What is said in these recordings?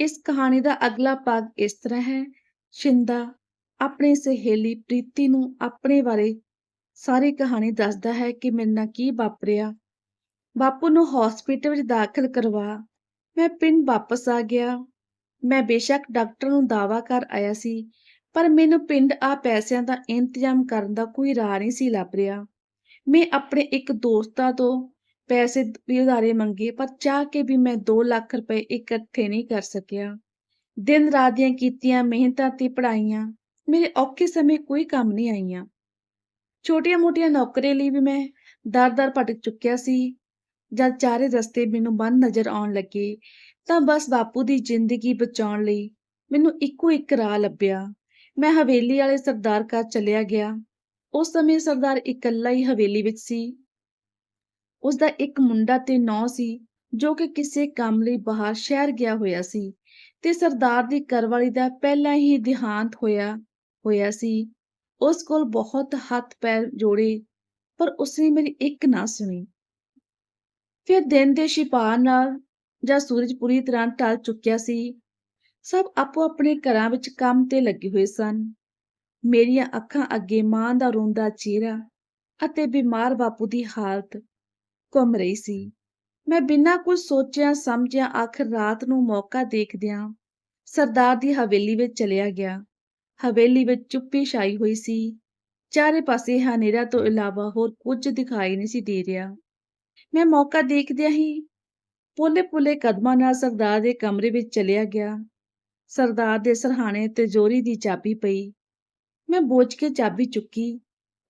ਇਸ ਕਹਾਣੀ ਦਾ ਅਗਲਾ ਭਾਗ ਇਸ ਤਰ੍ਹਾਂ ਹੈ, ਸ਼ਿੰਦਾ ਆਪਣੀ ਸਹੇਲੀ ਪ੍ਰੀਤੀ ਨੂੰ ਆਪਣੇ ਬਾਰੇ ਸਾਰੀ ਕਹਾਣੀ ਦੱਸਦਾ ਹੈ ਕਿ ਮੇਰੇ ਨਾਲ ਕੀ ਵਾਪਰਿਆ। ਬਾਪੂ ਨੂੰ ਹਸਪੀਟਲ ਵਿੱਚ ਦਾਖਲ ਕਰਵਾ, ਮੈਂ ਪਿੰਡ ਵਾਪਸ ਆ ਗਿਆ। ਮੈਂ ਬੇਸ਼ੱਕ ਡਾਕਟਰ ਨੂੰ ਦਾਵਾ ਕਰ ਆਇਆ ਸੀ, ਪਰ ਮੈਨੂੰ ਪਿੰਡ ਆ ਪੈਸਿਆਂ ਦਾ ਇੰਤਜ਼ਾਮ ਕਰਨ ਦਾ ਕੋਈ ਰਾਹ ਨਹੀਂ ਸੀ ਲੱਭ ਰਿਹਾ। ਮੈਂ ਆਪਣੇ ਇੱਕ ਦੋਸਤਾਂ ਤੋਂ ਪੈਸੇ ਵੀ ਉਧਾਰੇ ਮੰਗੇ, ਪਰ ਚਾਹ ਕੇ ਵੀ ਮੈਂ 2 ਲੱਖ ਰੁਪਏ ਇਕੱਠੇ ਨਹੀਂ ਕਰ ਸਕਿਆ। ਦਿਨ ਰਾਤ ਦੀਆਂ ਕੀਤੀਆਂ ਮਿਹਨਤਾਂ ਤੇ ਪੜਾਈਆਂ ਮੇਰੇ ਔਖੇ ਸਮੇਂ ਕੋਈ ਕੰਮ ਨਹੀਂ ਆਈਆਂ। ਛੋਟੀਆਂ-ਮੋਟੀਆਂ ਨੌਕਰੀਆਂ ਲਈ ਵੀ ਮੈਂ ਦਰ-ਦਰ ਭਟਕ ਚੁੱਕਿਆ ਸੀ, ਜਦ ਚਾਰੇ ਰਸਤੇ ਮੈਨੂੰ ਬੰਦ ਨਜ਼ਰ ਆਉਣ ਲੱਗੇ, ਤਾਂ ਬਸ ਬਾਪੂ ਦੀ ਜ਼ਿੰਦਗੀ ਬਚਾਉਣ ਲਈ ਮੈਨੂੰ ਇੱਕੋ ਇੱਕ ਰਾਹ ਲੱਭਿਆ। ਮੈਂ ਹਵੇਲੀ ਵਾਲੇ ਸਰਦਾਰ ਘਰ ਚਲਿਆ ਗਿਆ। ਉਸ ਸਮੇਂ ਸਰਦਾਰ ਇਕੱਲਾ ਹੀ ਹਵੇਲੀ ਵਿੱਚ ਸੀ। ਉਸ ਦਾ ਇੱਕ ਮੁੰਡਾ ਤੇ ਨੌ ਸੀ, ਜੋ ਕਿ ਕਿਸੇ ਕੰਮ ਲਈ ਬਾਹਰ ਸ਼ਹਿਰ ਗਿਆ ਹੋਇਆ ਸੀ ਤੇ ਸਰਦਾਰ ਦੀ ਘਰਵਾਲੀ ਦਾ ਪਹਿਲਾਂ ਹੀ ਦੇਹਾਂਤ ਹੋਇਆ ਹੋਇਆ ਸੀ। ਉਸ ਕੋਲ ਬਹੁਤ ਹੱਥ ਪੈਰ ਜੋੜੇ, ਪਰ ਉਸਨੇ ਮੇਰੀ ਇੱਕ ਨਾ ਸੁਣੀ। ਫਿਰ ਦਿਨ ਦੇ ਛਿਪਾ ਨਾਲ ਜਾਂ ਸੂਰਜ ਪੂਰੀ ਤਰ੍ਹਾਂ ਢਲ ਚੁੱਕਿਆ ਸੀ। ਸਭ ਆਪੋ ਆਪਣੇ ਘਰਾਂ ਵਿੱਚ ਕੰਮ ਤੇ ਲੱਗੇ ਹੋਏ ਸਨ। ਮੇਰੀਆਂ ਅੱਖਾਂ ਅੱਗੇ ਮਾਂ ਦਾ ਰੋਂਦਾ ਚਿਹਰਾ ਅਤੇ ਬਿਮਾਰ ਬਾਪੂ ਦੀ ਹਾਲਤ ਘੁੰਮ ਰਹੀ ਸੀ। ਮੈਂ ਬਿਨਾਂ ਕੁਝ ਸੋਚਿਆ, ਸਮਝਿਆ, ਆਖਰ ਰਾਤ ਨੂੰ ਮੌਕਾ ਦੇਖਦਿਆਂ ਸਰਦਾਰ ਦੀ ਹਵੇਲੀ ਵਿੱਚ ਚਲਿਆ ਗਿਆ। ਹਵੇਲੀ ਵਿੱਚ ਚੁੱਪੀ ਛਾਈ ਹੋਈ ਸੀ। ਚਾਰੇ ਪਾਸੇ ਹਨੇਰਾ ਤੋਂ ਇਲਾਵਾ ਹੋਰ ਕੁਝ ਦਿਖਾਈ ਨਹੀਂ ਸੀ ਦੇ ਰਿਹਾ। ਮੈਂ ਮੌਕਾ ਦੇਖਦਿਆਂ ਹੀ ਪੋਲੇ-ਪੋਲੇ ਕਦਮਾਂ ਨਾਲ ਸਰਦਾਰ ਦੇ ਕਮਰੇ ਵਿੱਚ ਚਲਿਆ ਗਿਆ। ਸਰਦਾਰ ਦੇ ਸਰਹਾਣੇ ਤੇ ਜੋਰੀ ਦੀ ਚਾਬੀ ਪਈ। ਮੈਂ ਬੋਝ ਕੇ ਚਾਬੀ ਚੁੱਕੀ।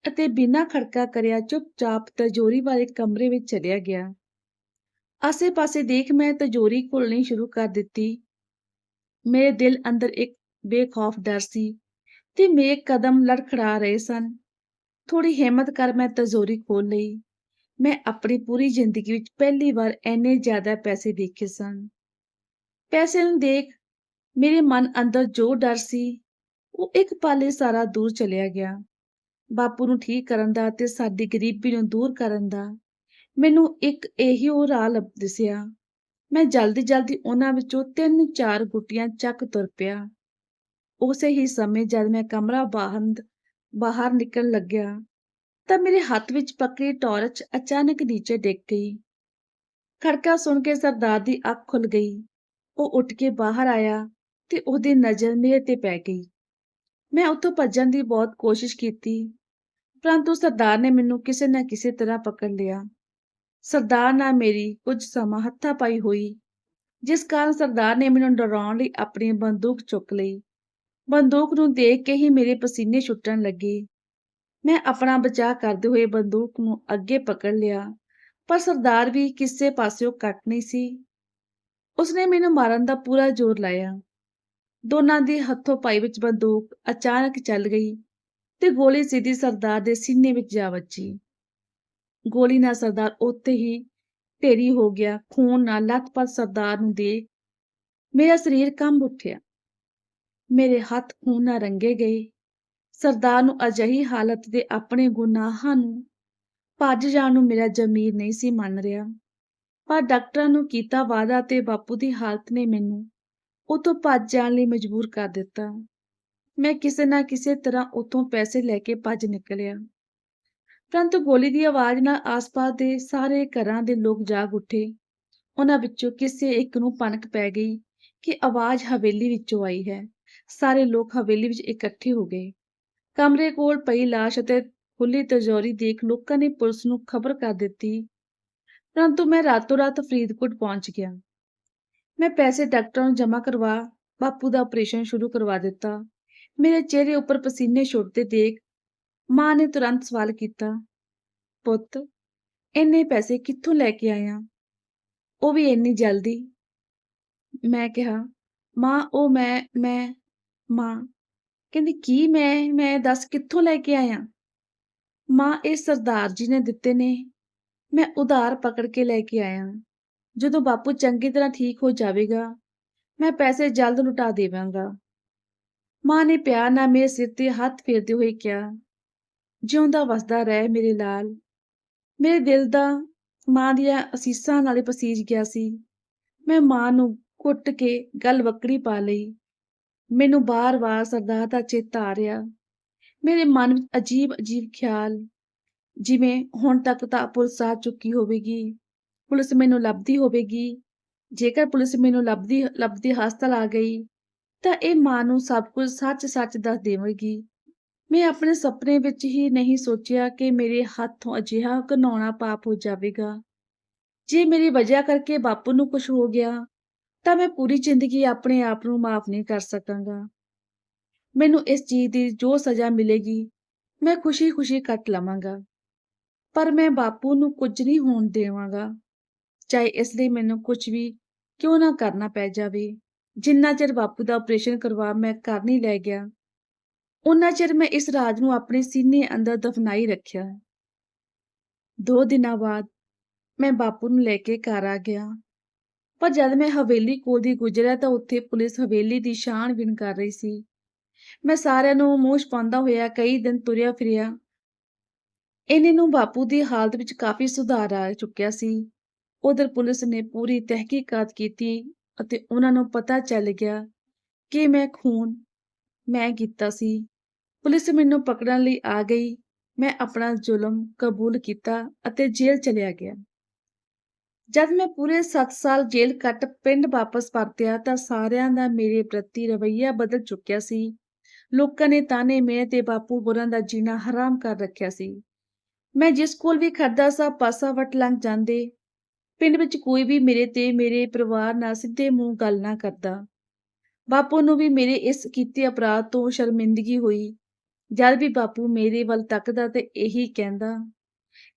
ਅਤੇ ਬਿਨਾਂ ਖੜਕਾ ਕਰਿਆ ਚੁੱਪਚਾਪ ਤਜੋਰੀ ਵਾਲੇ ਕਮਰੇ ਵਿੱਚ ਚਲਿਆ ਗਿਆ। ਆਸੇ-ਪਾਸੇ ਦੇਖ ਮੈਂ ਤਜੋਰੀ ਖੋਲਣੀ ਸ਼ੁਰੂ ਕਰ ਦਿੱਤੀ। ਮੇਰੇ ਦਿਲ ਅੰਦਰ ਇੱਕ ਬੇਖੌਫ ਡਰ ਸੀ ਤੇ ਮੇਰੇ ਕਦਮ ਲੜਖੜਾ ਰਹੇ ਸਨ। ਥੋੜੀ ਹਿੰਮਤ ਕਰ ਮੈਂ ਤਜੋਰੀ ਖੋਲ ਲਈ। ਮੈਂ ਆਪਣੀ ਪੂਰੀ ਜ਼ਿੰਦਗੀ ਵਿੱਚ ਪਹਿਲੀ ਵਾਰ ਐਨੇ ਜ਼ਿਆਦਾ ਪੈਸੇ ਦੇਖੇ ਸਨ। ਪੈਸੇ ਨੂੰ ਦੇਖ ਮੇਰੇ ਮਨ ਅੰਦਰ ਜੋ ਡਰ ਸੀ, ਉਹ ਇੱਕ ਪਾਲੇ ਸਾਰਾ ਦੂਰ ਚਲਿਆ ਗਿਆ। ਬਾਪੂ ਨੂੰ ਠੀਕ ਕਰਨ ਦਾ ਤੇ ਸਾਡੀ ਗਰੀਬੀ ਨੂੰ ਦੂਰ ਕਰਨ ਦਾ। ਮੈਨੂੰ ਇੱਕ ਇਹੀ ਉਹ ਰਾਹ ਲੱਭ ਦਿਸਿਆ ਮੈਂ ਜਲਦੀ ਜਲਦੀ ਉਹਨਾਂ ਵਿੱਚੋਂ ਤਿੰਨ ਚਾਰ ਗੁੱਟੀਆਂ ਚੱਕ ਤੁਰ ਪਿਆ। ਉਸੇ ਹੀ ਸਮੇਂ ਜਦ ਮੈਂ ਕਮਰਾ ਬਾਹਰ ਬਾਹਰ ਨਿਕਲਣ ਲੱਗਿਆ, ਤਾਂ ਮੇਰੇ ਹੱਥ ਵਿੱਚ ਪਕੜੀ ਟਾਰਚ ਅਚਾਨਕ ਨੀਚੇ ਡਿੱਗ ਗਈ। ਖੜਕਾ ਸੁਣ ਕੇ ਸਰਦਾਰ ਦੀ ਅੱਖ ਖੁੱਲ ਗਈ। ਉਹ ਉੱਠ ਕੇ ਬਾਹਰ ਆਇਆ ਤੇ ਉਹਦੀ ਨਜ਼ਰ ਮੇਰੇ ਤੇ ਪੈ ਗਈ। ਮੈਂ ਉੱਥੋਂ ਭੱਜਣ ਦੀ ਬਹੁਤ ਕੋਸ਼ਿਸ਼ ਕੀਤੀ। ਪਰੰਤੂ ਸਰਦਾਰ ਨੇ ਮੈਨੂੰ ਕਿਸੇ ਨਾ ਕਿਸੇ ਤਰ੍ਹਾਂ ਪਕੜ ਲਿਆ। ਸਰਦਾਰ ਨਾਲ ਮੇਰੀ ਕੁਝ ਸਮਾਂ ਹੱਥਾ ਪਾਈ ਹੋਈ, ਜਿਸ ਕਾਰਨ ਸਰਦਾਰ ਨੇ ਮੈਨੂੰ ਡਰਾਉਣ ਲਈ ਆਪਣੀ ਬੰਦੂਕ ਚੁੱਕ ਲਈ। ਬੰਦੂਕ ਨੂੰ ਦੇਖ ਕੇ ਹੀ ਮੇਰੇ ਪਸੀਨੇ ਛੁੱਟਣ ਲੱਗੇ। ਮੈਂ ਆਪਣਾ ਬਚਾਅ ਕਰਦੇ ਹੋਏ ਬੰਦੂਕ ਨੂੰ ਅੱਗੇ ਪਕੜ ਲਿਆ, ਪਰ ਸਰਦਾਰ ਵੀ ਕਿਸੇ ਪਾਸਿਓਂ ਕੱਟ ਨਹੀਂ ਸੀ। ਉਸਨੇ ਮੈਨੂੰ ਮਾਰਨ ਦਾ ਪੂਰਾ ਜ਼ੋਰ ਲਾਇਆ। ਦੋਨਾਂ ਦੀ ਹੱਥੋਂ ਪਾਈ ਵਿੱਚ ਬੰਦੂਕ ਅਚਾਨਕ ਚੱਲ ਗਈ। ਤੇ ਗੋਲੀ ਸਿੱਧੀ ਸਰਦਾਰ ਦੇ ਸੀਨੇ ਵਿੱਚ ਜਾ ਵੱਜੀ। ਗੋਲੀ ਨਾਲ ਸਰਦਾਰ ਉੱਥੇ ਹੀ ਢੇਰੀ ਹੋ ਗਿਆ। ਖੂਨ ਨਾਲ ਲੱਥਪੱਥ ਸਰਦਾਰ ਨੂੰ ਦੇਖ ਮੇਰਾ ਸਰੀਰ ਕੰਬ ਉੱਠਿਆ। ਮੇਰੇ ਹੱਥ ਖੂਨ ਨਾਲ ਰੰਗੇ ਗਏ। ਸਰਦਾਰ ਨੂੰ ਅਜਿਹੀ ਹਾਲਤ ਦੇ ਆਪਣੇ ਗੁਨਾਹਾਂ ਨੂੰ ਭੱਜ ਜਾਣ ਨੂੰ ਮੇਰਾ ਜ਼ਮੀਰ ਨਹੀਂ ਸੀ ਮੰਨ ਰਿਹਾ। ਪਰ ਡਾਕਟਰਾਂ ਨੂੰ ਕੀਤਾ ਵਾਅਦਾ ਤੇ ਬਾਪੂ ਦੀ ਹਾਲਤ ਨੇ ਮੈਨੂੰ ਉਤੋਂ ਭੱਜ ਜਾਣ ਲਈ ਮਜਬੂਰ ਕਰ ਦਿੱਤਾ। ਮੈਂ ਕਿਸੇ ਨਾ ਕਿਸੇ ਤਰ੍ਹਾਂ ਉਤੋਂ ਪੈਸੇ ਲੈ ਕੇ ਭੱਜ ਨਿਕਲਿਆ। ਪਰੰਤੂ ਗੋਲੀ ਦੀ ਆਵਾਜ਼ ਨਾਲ ਆਸ-ਪਾਸ ਦੇ ਸਾਰੇ ਘਰਾਂ ਦੇ ਲੋਕ ਜਾਗ ਉੱਠੇ। ਉਹਨਾਂ ਵਿੱਚੋਂ ਕਿਸੇ ਇੱਕ ਨੂੰ ਪਨਕ ਪੈ ਗਈ ਕਿ ਆਵਾਜ਼ ਹਵੇਲੀ ਵਿੱਚੋਂ ਆਈ ਹੈ। ਸਾਰੇ ਲੋਕ ਹਵੇਲੀ ਵਿੱਚ ਇਕੱਠੇ ਹੋ ਗਏ। ਕਮਰੇ ਕੋਲ ਪਈ ਲਾਸ਼ ਅਤੇ ਖੁੱਲੀ ਤਜੌਰੀ ਦੇਖ ਲੋਕਾਂ ਨੇ ਪੁਲਿਸ ਨੂੰ ਖਬਰ ਕਰ ਦਿੱਤੀ। ਪਰੰਤੂ ਮੈਂ ਰਾਤੋਂ ਰਾਤ ਫਰੀਦਕੋਟ ਪਹੁੰਚ ਗਿਆ। ਮੈਂ ਪੈਸੇ ਡਾਕਟਰਾਂ ਨੂੰ ਜਮ੍ਹਾਂ ਕਰਵਾ, ਬਾਪੂ ਦਾ ਆਪਰੇਸ਼ਨ ਸ਼ੁਰੂ ਕਰਵਾ ਦਿੱਤਾ। ਮੇਰੇ ਚਿਹਰੇ ਉੱਪਰ ਪਸੀਨੇ ਛੁੱਟਦੇ ਦੇਖ ਮਾਂ ਨੇ ਤੁਰੰਤ ਸਵਾਲ ਕੀਤਾ, ਪੁੱਤ, ਇੰਨੇ ਪੈਸੇ ਕਿੱਥੋਂ ਲੈ ਕੇ ਆਇਆ ਉਹ ਵੀ ਇੰਨੀ ਜਲਦੀ। ਮੈਂ ਕਿਹਾ, ਮਾਂ, ਉਹ ਮੈਂ ਮੈਂ, ਮਾਂ, ਕਹਿੰਦੀ ਕੀ ਮੈਂ ਮੈਂ ਦੱਸ ਕਿੱਥੋਂ ਲੈ ਕੇ ਆਇਆ? ਮਾਂ ਇਹ ਸਰਦਾਰ ਜੀ ਨੇ ਦਿੱਤੇ ਨੇ, ਮੈਂ ਉਧਾਰ ਪਕੜ ਕੇ ਲੈ ਕੇ ਆਇਆ। ਜਦੋਂ ਬਾਪੂ ਚੰਗੀ ਤਰ੍ਹਾਂ ਠੀਕ ਹੋ ਜਾਵੇਗਾ, ਮੈਂ ਪੈਸੇ ਜਲਦ ਲੁਟਾ ਦੇਵਾਂਗਾ। ਮਾਂ ਨੇ ਪਿਆਰ ਨਾਲ ਮੇਰੇ ਸਿਰ ਤੇ ਹੱਥ ਫੇਰਦੇ ਹੋਏ ਕਿਹਾ, ਜਿਉਂਦਾ ਵਸਦਾ ਰਹਿ ਮੇਰੇ ਲਾਲ। ਮੇਰੇ ਦਿਲ ਦਾ, ਮਾਂ ਦੀਆਂ ਅਸੀਸਾਂ ਨਾਲੇ ਪਸੀਜ ਗਿਆ ਸੀ। ਮੈਂ ਮਾਂ ਨੂੰ ਕੁੱਟ ਕੇ ਗੱਲ ਵੱਕੜੀ ਪਾ ਲਈ। ਮੈਨੂੰ ਬਾਰ-ਬਾਰ ਸਰਦਾਰ ਦਾ ਚੇਤਾ ਆ ਰਿਹਾ। ਮੇਰੇ ਮਨ ਵਿੱਚ ਅਜੀਬ-ਅਜੀਬ ਖਿਆਲ। ਜਿਵੇਂ ਹੁਣ ਤੱਕ ਤਾਂ ਪੁਲਿਸ ਆ ਚੁੱਕੀ ਹੋਵੇਗੀ। ਪੁਲਿਸ ਮੈਨੂੰ ਲੱਭਦੀ ਹੋਵੇਗੀ। ਜੇਕਰ ਪੁਲਿਸ ਮੈਨੂੰ ਲੱਭਦੀ ਲੱਭਦੀ ਹਸਪਤਾਲ ਆ ਗਈ ਤਾਂ ਇਹ ਮਾਂ ਨੂੰ ਸਭ ਕੁਝ ਸੱਚ-ਸੱਚ ਦੱਸ ਦੇਵੇਗੀ। ਮੈਂ ਆਪਣੇ ਸੁਪਨੇ ਵਿੱਚ ਹੀ ਨਹੀਂ ਸੋਚਿਆ ਕਿ ਮੇਰੇ ਹੱਥੋਂ ਅਜਿਹਾ ਘਿਨਾਉਣਾ ਪਾਪ ਹੋ ਜਾਵੇਗਾ। ਜੇ ਮੇਰੀ ਵਜ੍ਹਾ ਕਰਕੇ ਬਾਪੂ ਨੂੰ ਕੁਝ ਹੋ ਗਿਆ, ਤਾਂ ਮੈਂ ਪੂਰੀ ਜ਼ਿੰਦਗੀ ਆਪਣੇ ਆਪ ਨੂੰ ਮਾਫ ਨਹੀਂ ਕਰ ਸਕਾਂਗਾ। ਮੈਨੂੰ ਇਸ ਚੀਜ਼ ਦੀ ਜੋ ਸਜ਼ਾ ਮਿਲੇਗੀ, ਮੈਂ ਖੁਸ਼ੀ-ਖੁਸ਼ੀ ਕੱਟ ਲਵਾਂਗਾ। ਪਰ ਮੈਂ ਬਾਪੂ ਨੂੰ ਕੁਝ ਨਹੀਂ ਹੋਣ ਦੇਵਾਂਗਾ। ਚਾਹੇ ਇਸ ਲਈ ਮੈਨੂੰ ਕੁਝ ਵੀ ਕਿਉਂ ਨਾ ਕਰਨਾ ਪੈ ਜਾਵੇ। ਜਿੰਨਾ ਚਿਰ ਬਾਪੂ ਦਾ ਆਪਰੇਸ਼ਨ ਕਰਵਾ ਮੈਂ ਘਰ ਨਹੀਂ ਲੈ ਗਿਆ ਉਨਾ ਚਿਰ ਮੈਂ ਇਸ ਰਾਜ ਨੂੰ ਆਪਣੇ ਸੀਨੇ ਅੰਦਰ ਦਫਨਾਈ ਰੱਖਿਆ। ਦੋ ਦਿਨਾਂ ਬਾਅਦ ਮੈਂ ਬਾਪੂ ਨੂੰ ਲੈ ਕੇ ਘਰ ਆ ਗਿਆ। ਪਰ ਜਦ ਮੈਂ ਹਵੇਲੀ ਕੋਲ ਦੀ ਗੁਜ਼ਰਿਆ ਤਾਂ ਉੱਥੇ ਪੁਲਿਸ ਹਵੇਲੀ ਦੀ ਛਾਣਬੀਣ ਕਰ ਰਹੀ ਸੀ। ਮੈਂ ਸਾਰਿਆਂ ਨੂੰ ਮੂੰਹ ਛਪਾਉਂਦਾ ਹੋਇਆ ਕਈ ਦਿਨ ਤੁਰਿਆ ਫਿਰਿਆ, ਇਹਨੇ ਨੂੰ ਬਾਪੂ ਦੀ ਹਾਲਤ ਵਿੱਚ ਕਾਫੀ ਸੁਧਾਰ ਆ ਚੁੱਕਿਆ ਸੀ। ਉਧਰ ਪੁਲਿਸ ਨੇ ਪੂਰੀ ਤਹਿਕੀਕਾਤ ਕੀਤੀ ਅਤੇ ਉਹਨਾਂ ਨੂੰ ਪਤਾ ਚੱਲ ਗਿਆ ਕਿ ਮੈਂ ਖੂਨ ਮੈਂ ਕੀਤਾ ਸੀ। ਪੁਲਿਸ ਮੈਨੂੰ ਪਕੜਨ ਲਈ ਆ ਗਈ। ਮੈਂ ਆਪਣਾ ਜ਼ੁਲਮ ਕਬੂਲ ਕੀਤਾ ਅਤੇ ਜੇਲ੍ਹ ਚਲਿਆ ਗਿਆ। ਜਦ ਮੈਂ ਪੂਰੇ 7 ਸਾਲ ਜੇਲ੍ਹ ਕੱਟ ਪਿੰਡ ਵਾਪਸ ਪਰਤਿਆ ਤਾਂ ਸਾਰਿਆਂ ਦਾ ਮੇਰੇ ਪ੍ਰਤੀ ਰਵੱਈਆ ਬਦਲ ਚੁੱਕਿਆ ਸੀ। ਲੋਕਾਂ ਨੇ ਤਾਨੇ ਮੇਰੇ ਤੇ ਬਾਪੂ ਬੁਰਾਂ ਦਾ ਜੀਣਾ ਹਰਾਮ ਕਰ ਰੱਖਿਆ ਸੀ। ਮੈਂ ਜਿਸ ਕੋਲ ਵੀ ਖੜਦਾ ਸਾਂ, ਪਾਸਾ ਵਟ ਲੰਘ ਜਾਂਦੇ। ਪਿੰਡ ਵਿੱਚ ਕੋਈ ਵੀ ਮੇਰੇ ਤੇ, ਮੇਰੇ ਪਰਿਵਾਰ ਨਾਲ ਸਿੱਧੇ ਮੂੰਹ ਗੱਲ ਨਾ ਕਰਦਾ। ਬਾਪੂ ਨੂੰ ਵੀ ਮੇਰੇ ਇਸ ਕੀਤੇ ਅਪਰਾਧ ਤੋਂ ਸ਼ਰਮਿੰਦਗੀ ਹੋਈ। ਜਦ ਵੀ ਬਾਪੂ ਮੇਰੇ ਵੱਲ ਤੱਕਦਾ ਤੇ ਇਹੀ ਕਹਿੰਦਾ,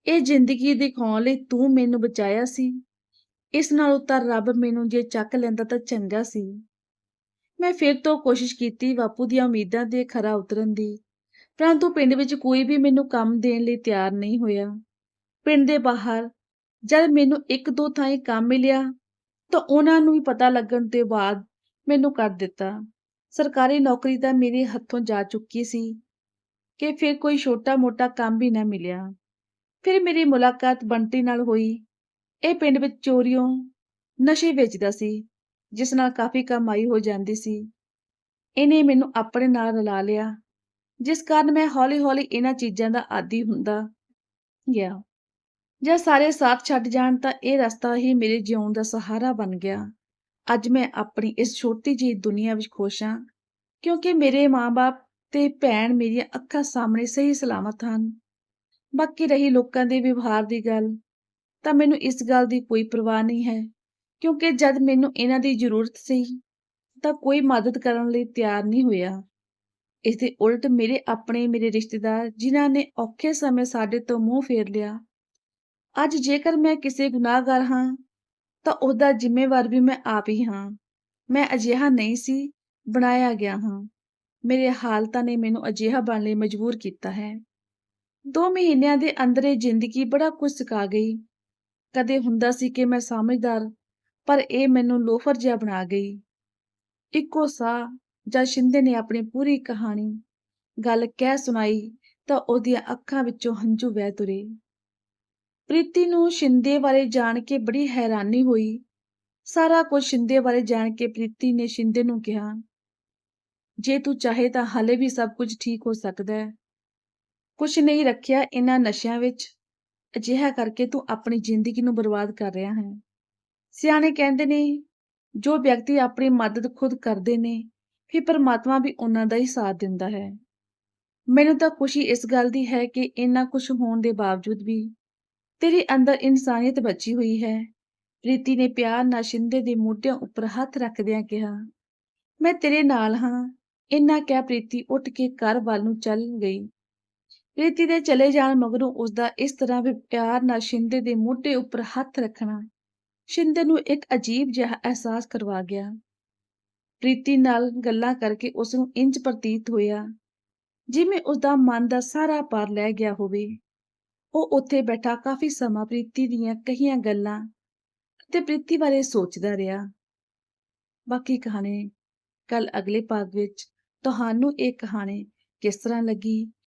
ਇਹ ਜ਼ਿੰਦਗੀ ਦਿਖਾਉਣ ਲਈ ਤੂੰ ਮੈਨੂੰ ਬਚਾਇਆ ਸੀ। ਇਸ ਨਾਲੋਂ ਤਾਂ ਰੱਬ ਮੈਨੂੰ ਜੇ ਚੱਕ ਲੈਂਦਾ ਤਾਂ ਚੰਗਾ ਸੀ। ਮੈਂ ਫਿਰ ਤੋਂ ਕੋਸ਼ਿਸ਼ ਕੀਤੀ ਬਾਪੂ ਦੀਆਂ ਉਮੀਦਾਂ ਤੇ ਖਰਾ ਉਤਰਨ ਦੀ, ਪਰੰਤੂ ਪਿੰਡ ਵਿੱਚ ਕੋਈ ਵੀ ਮੈਨੂੰ ਕੰਮ ਦੇਣ ਲਈ ਤਿਆਰ ਨਹੀਂ ਹੋਇਆ। ਪਿੰਡ ਦੇ ਬਾਹਰ ਜਦ ਮੈਨੂੰ ਇੱਕ ਦੋ ਥਾਈਂ ਕੰਮ ਮਿਲਿਆ, ਤਾਂ ਉਹਨਾਂ ਨੂੰ ਵੀ ਪਤਾ ਲੱਗਣ ਦੇ ਬਾਅਦ ਮੈਨੂੰ ਕਰ ਦਿੱਤਾ। ਸਰਕਾਰੀ ਨੌਕਰੀ ਤਾਂ ਮੇਰੇ ਹੱਥੋਂ ਜਾ ਚੁੱਕੀ ਸੀ ਕਿ ਫਿਰ ਕੋਈ ਛੋਟਾ-ਮੋਟਾ ਕੰਮ ਵੀ ਨਾ ਮਿਲਿਆ। ਫਿਰ ਮੇਰੀ ਮੁਲਾਕਾਤ ਬੰਟੀ ਨਾਲ ਹੋਈ। ਇਹ ਪਿੰਡ ਵਿੱਚ ਚੋਰੀਓਂ ਨਸ਼ੇ ਵੇਚਦਾ ਸੀ, ਜਿਸ ਨਾਲ ਕਾਫੀ ਕਮਾਈ ਹੋ ਜਾਂਦੀ ਸੀ। ਇਹਨੇ ਮੈਨੂੰ ਆਪਣੇ ਨਾਲ ਰਲਾ ਲਿਆ, ਜਿਸ ਕਾਰਨ ਮੈਂ ਹੌਲੀ-ਹੌਲੀ ਇਹਨਾਂ ਚੀਜ਼ਾਂ ਦਾ ਆਦੀ ਹੁੰਦਾ ਗਿਆ। ਜਾਂ ਸਾਰੇ ਸਾਥ ਛੱਡ ਜਾਣ ਤਾਂ ਇਹ ਰਸਤਾ ਹੀ ਮੇਰੇ ਜਿਉਣ ਦਾ ਸਹਾਰਾ ਬਣ ਗਿਆ। ਅੱਜ ਮੈਂ ਆਪਣੀ ਇਸ ਛੋਟੀ ਜਿਹੀ ਦੁਨੀਆ ਵਿੱਚ ਖੁਸ਼ ਹਾਂ, ਕਿਉਂਕਿ ਮੇਰੇ ਮਾਂ-ਬਾਪ ਤੇ ਭੈਣ ਮੇਰੀਆਂ ਅੱਖਾਂ ਸਾਹਮਣੇ ਸਹੀ ਸਲਾਮਤ ਹਨ। ਬਾਕੀ ਰਹੀ ਲੋਕਾਂ ਦੇ ਵਿਵਹਾਰ ਦੀ ਗੱਲ, ਤਾਂ ਮੈਨੂੰ ਇਸ ਗੱਲ ਦੀ ਕੋਈ ਪਰਵਾਹ ਨਹੀਂ ਹੈ, ਕਿਉਂਕਿ ਜਦ ਮੈਨੂੰ ਇਹਨਾਂ ਦੀ ਜ਼ਰੂਰਤ ਸੀ, ਤਾਂ ਕੋਈ ਮਦਦ ਕਰਨ ਲਈ ਤਿਆਰ ਨਹੀਂ ਹੋਇਆ। ਇਸ ਦੇ ਉਲਟ ਮੇਰੇ ਆਪਣੇ ਮੇਰੇ ਰਿਸ਼ਤੇਦਾਰ, ਜਿਨ੍ਹਾਂ ਨੇ ਔਖੇ ਸਮੇਂ ਸਾਡੇ ਤੋਂ ਮੂੰਹ ਫੇਰ ਲਿਆ ਅੱਜ ਜੇਕਰ ਮੈਂ ਕਿਸੇ ਗੁਨਾਹਗਾਰ ਹਾਂ, ਤਾਂ ਉਹਦਾ ਜ਼ਿੰਮੇਵਾਰ ਵੀ ਮੈਂ ਆਪ ਹੀ ਹਾਂ। ਮੈਂ ਅਜਿਹਾ ਨਹੀਂ ਸੀ, ਬਣਾਇਆ ਗਿਆ ਹਾਂ। ਮੇਰੇ ਹਾਲਤਾਂ ਨੇ ਮੈਨੂੰ ਅਜਿਹਾ ਬਣਨ ਲਈ ਮਜਬੂਰ ਕੀਤਾ ਹੈ। ਦੋ ਮਹੀਨਿਆਂ ਦੇ ਅੰਦਰ ਇਹ ਜ਼ਿੰਦਗੀ ਬੜਾ ਕੁਝ ਸਿਖਾ ਗਈ। ਕਦੇ ਹੁੰਦਾ ਸੀ ਕਿ ਮੈਂ ਸਮਝਦਾਰ, ਪਰ ਇਹ ਮੈਨੂੰ ਲੋਫਰ ਜਿਹਾ ਬਣਾ ਗਈ। ਇੱਕੋ ਸਾਹ ਜਦ ਸ਼ਿੰਦੇ ਨੇ ਆਪਣੀ ਪੂਰੀ ਕਹਾਣੀ, ਗੱਲ ਕਹਿ ਸੁਣਾਈ, ਤਾਂ ਉਹਦੀਆਂ ਅੱਖਾਂ ਵਿੱਚੋਂ ਹੰਝੂ ਵਹਿ ਤੁਰੇ। ਪ੍ਰੀਤੀ ਨੂੰ ਸ਼ਿੰਦੇ ਬਾਰੇ ਜਾਣ ਕੇ ਬੜੀ ਹੈਰਾਨੀ ਹੋਈ। ਸਾਰਾ ਕੁਝ ਸ਼ਿੰਦੇ ਬਾਰੇ ਜਾਣ ਕੇ ਪ੍ਰੀਤੀ ਨੇ ਸ਼ਿੰਦੇ ਨੂੰ ਕਿਹਾ, ਜੇ ਤੂੰ ਚਾਹੇ ਤਾਂ ਹਲੇ ਵੀ ਸਭ ਕੁਝ ਠੀਕ ਹੋ ਸਕਦਾ ਹੈ। ਕੁਝ ਨਹੀਂ ਰੱਖਿਆ ਇਹਨਾਂ ਨਸ਼ਿਆਂ ਵਿੱਚ। ਅਜਿਹਾ ਕਰਕੇ ਤੂੰ ਆਪਣੀ ਜ਼ਿੰਦਗੀ ਨੂੰ ਬਰਬਾਦ ਕਰ ਰਿਹਾ ਹੈ। ਸਿਆਣੇ ਕਹਿੰਦੇ ਨੇ, ਜੋ ਵਿਅਕਤੀ ਆਪਣੀ ਮਦਦ ਖੁਦ ਕਰਦੇ ਨੇ, ਫਿਰ ਪਰਮਾਤਮਾ ਵੀ ਉਹਨਾਂ ਦਾ ਹੀ ਸਾਥ ਦਿੰਦਾ ਹੈ। ਮੈਨੂੰ ਤਾਂ ਖੁਸ਼ੀ ਇਸ ਗੱਲ ਦੀ ਹੈ ਕਿ ਇੰਨਾ ਕੁਝ ਹੋਣ ਦੇ ਬਾਵਜੂਦ ਵੀ ਤੇਰੇ ਅੰਦਰ ਇਨਸਾਨੀਅਤ ਬਚੀ ਹੋਈ ਹੈ। ਪ੍ਰੀਤੀ ਨੇ ਪਿਆਰ ਨਾਲ ਸ਼ਿੰਦੇ ਦੇ ਮੋਢਿਆਂ ਉੱਪਰ ਹੱਥ ਰੱਖਦਿਆਂ ਕਿਹਾ, ਮੈਂ ਤੇਰੇ ਨਾਲ ਹਾਂ। ਇੰਨਾ ਕਹਿ ਪ੍ਰੀਤੀ ਉੱਠ ਕੇ ਘਰ ਵੱਲ ਨੂੰ ਚੱਲ ਗਈ। ਪ੍ਰੀਤੀ ਦੇ ਚਲੇ ਜਾਣ ਮਗਰੋਂ ਉਸਦਾ ਇਸ ਤਰ੍ਹਾਂ ਵੀ ਪਿਆਰ ਨਾਲ ਸ਼ਿੰਦੇ ਦੇ ਮੋਢੇ ਉੱਪਰ ਹੱਥ ਰੱਖਣਾ ਸ਼ਿੰਦੇ ਨੂੰ ਇੱਕ ਅਜੀਬ ਜਿਹਾ ਅਹਿਸਾਸ ਕਰਵਾ ਗਿਆ। ਪ੍ਰੀਤੀ ਨਾਲ ਗੱਲਾਂ ਕਰਕੇ ਉਸ ਨੂੰ ਇੰਜ ਪ੍ਰਤੀਤ ਹੋਇਆ, ਜਿਵੇਂ ਉਸਦਾ ਮਨ ਦਾ ਸਾਰਾ ਭਾਰ ਲੈ ਗਿਆ ਹੋਵੇ। ਉਹ ਉੱਥੇ ਬੈਠਾ ਕਾਫੀ ਸਮਾਂ ਪ੍ਰੀਤੀ ਦੀਆਂ ਕਹੀਆਂ ਗੱਲਾਂ ਤੇ ਪ੍ਰੀਤੀ ਬਾਰੇ ਸੋਚਦਾ ਰਿਹਾ। ਬਾਕੀ ਕਹਾਣੀ ਕੱਲ ਅਗਲੇ ਭਾਗ ਵਿੱਚ ਤੁਹਾਨੂੰ ਇਹ ਕਹਾਣੀ ਕਿਸ ਤਰ੍ਹਾਂ ਲੱਗੀ?